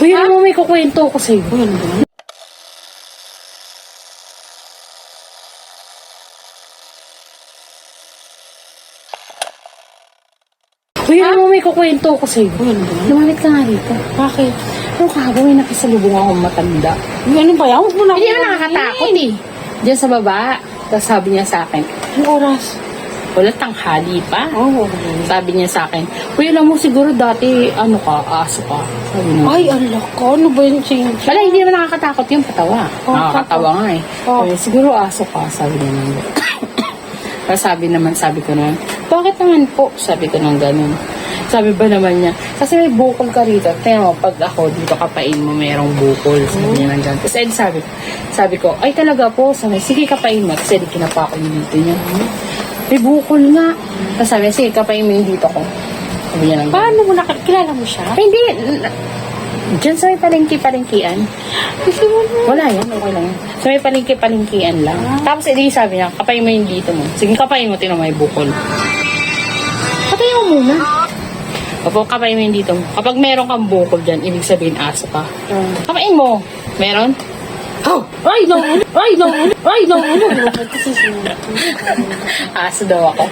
Kuya naman may kukwento ko sa'yo. Ano? Kuya naman may kukwento ko sa'yo. Ano ba? Lumamit ka nga dito. Bakit? Pero kahapon may nakisalubong akong matanda. Ano ba yan? Huwag mo na Hindi ako naman nakakatakot eh. Diyan sa baba. Tapos sabi niya sa akin, Anong oras? Wala tanghali pa. Oo. Oh, Sabi niya sa akin, Kuya alam mo siguro dati, ano ka, aso ka. Sabi niya. Ay, alak ko. Ano ba yung change? Wala, hindi naman nakakatakot yung patawa. Oh, Nakakatawa nga eh. Oh. Sabi, siguro aso ka, sabi niya nang Tapos sabi naman, sabi ko naman, bakit naman po? Sabi ko nang ganun. Sabi ba naman niya, kasi may bukol ka rito. Tingnan mo, pag ako dito kapain mo, mayroong bukol. Sabi niya nang ganun. Tapos Ed, sabi, sabi ko, ay talaga po. Sabi, sige kapain mo. Kasi di kinapa ko yung dito niya. May bukol nga. Tapos sabi, sige kapain mo yung dito ko. Sabi niya ganun. Paano mo nakakilala mo siya? Ay, hindi. Diyan sa may palengke-palengkian. Kasi na. Wala yan, okay lang. yan. Sa may palengke-palengkian lang. Tapos edi sabi niya, kapain mo yung dito mo. Sige, kapain mo, tinan may bukol. Patayin mo muna. Opo, kapain mo yung dito mo. Kapag meron kang bukol dyan, ibig sabihin aso ka. Ah. Kapain mo. Meron? Oh! Ay, no! Ay, no! Ay, siya. Aso daw ako.